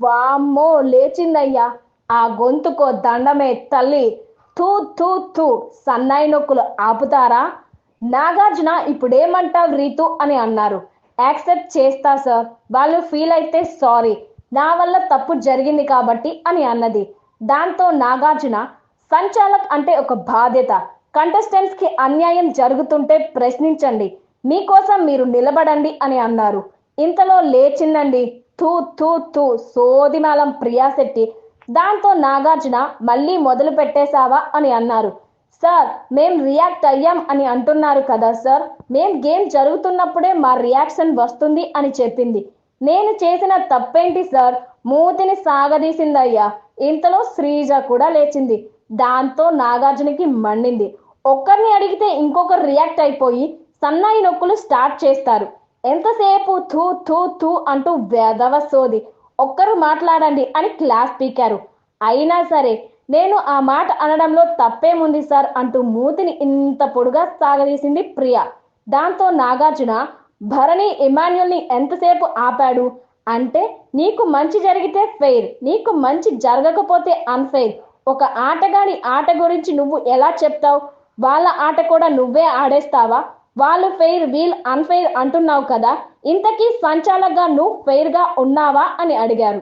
వామ్మో లేచిందయ్యా. ఆ గొంతుకో దండమే తల్లి. తూ తూ తూ. సన్నాయి నొక్కులు ఆపుతారా? నాగార్జున ఇప్పుడేమంటావు రీతు అని అన్నారు. యాక్సెప్ట్ చేస్తా సార్. వాళ్ళు ఫీల్ అయితే సారీ. నా వల్ల తప్పు జరిగింది కాబట్టి అని అన్నది. దాంతో నాగార్జున సంచాలక్ అంటే ఒక బాధ్యత. కంటెస్టెంట్స్కి అన్యాయం జరుగుతుంటే ప్రశ్నించండి. మీకోసం మీరు నిలబడండి అని అన్నారు. ఇంతలో లేచిందండి. తూ తూ తూ సోదిమాలం ప్రియాశెట్టి దాంతో నాగార్జున మళ్ళీ మొదలు పెట్టేశావా? అని అన్నారు. సార్ మేం రియాక్ట్ అయ్యాం అని అంటున్నారు కదా సార్. మేం గేమ్ జరుగుతున్నప్పుడే మా రియాక్షన్ వస్తుంది అని చెప్పింది. నేను చేసిన తప్పేంటి సార్? మూతిని సాగదీసిందయ్యా. ఇంతలో శ్రీజ కూడా లేచింది. దాంతో నాగార్జునకి మండింది. ఒక్కరిని అడిగితే ఇంకొకరు రియాక్ట్ అయిపోయి సన్నాయి నొక్కులు స్టార్ట్ చేస్తారు. ఎంతసేపు థూ థూ థూ అంటూ వెదవ సోది ఒక్కరు మాట్లాడండి అని క్లాస్ పీకారు. అయినా సరే నేను ఆ మాట అనడంలో తప్పేముంది సార్ అంటూ మూతిని ఇంత పొడుగా సాగదీసింది ప్రియ. దాంతో నాగార్జున భరణి ఇమాన్యుల్ని ఎంతసేపు ఆపాడు? అంటే నీకు మంచి జరిగితే ఫెయిర్ నీకు మంచి జరగకపోతే అన్ఫెయిర్. ఒక ఆటగాడి ఆట గురించి నువ్వు ఎలా చెప్తావు? వాళ్ళ ఆట కూడా నువ్వే ఆడేస్తావా? వాళ్ళు ఫెయిర్ వీల్ అన్ఫెయిర్ అంటున్నావు కదా ఇంతకీ సంచాలకుగా నువ్వు ఫెయిర్గా ఉన్నావా అని అడిగారు.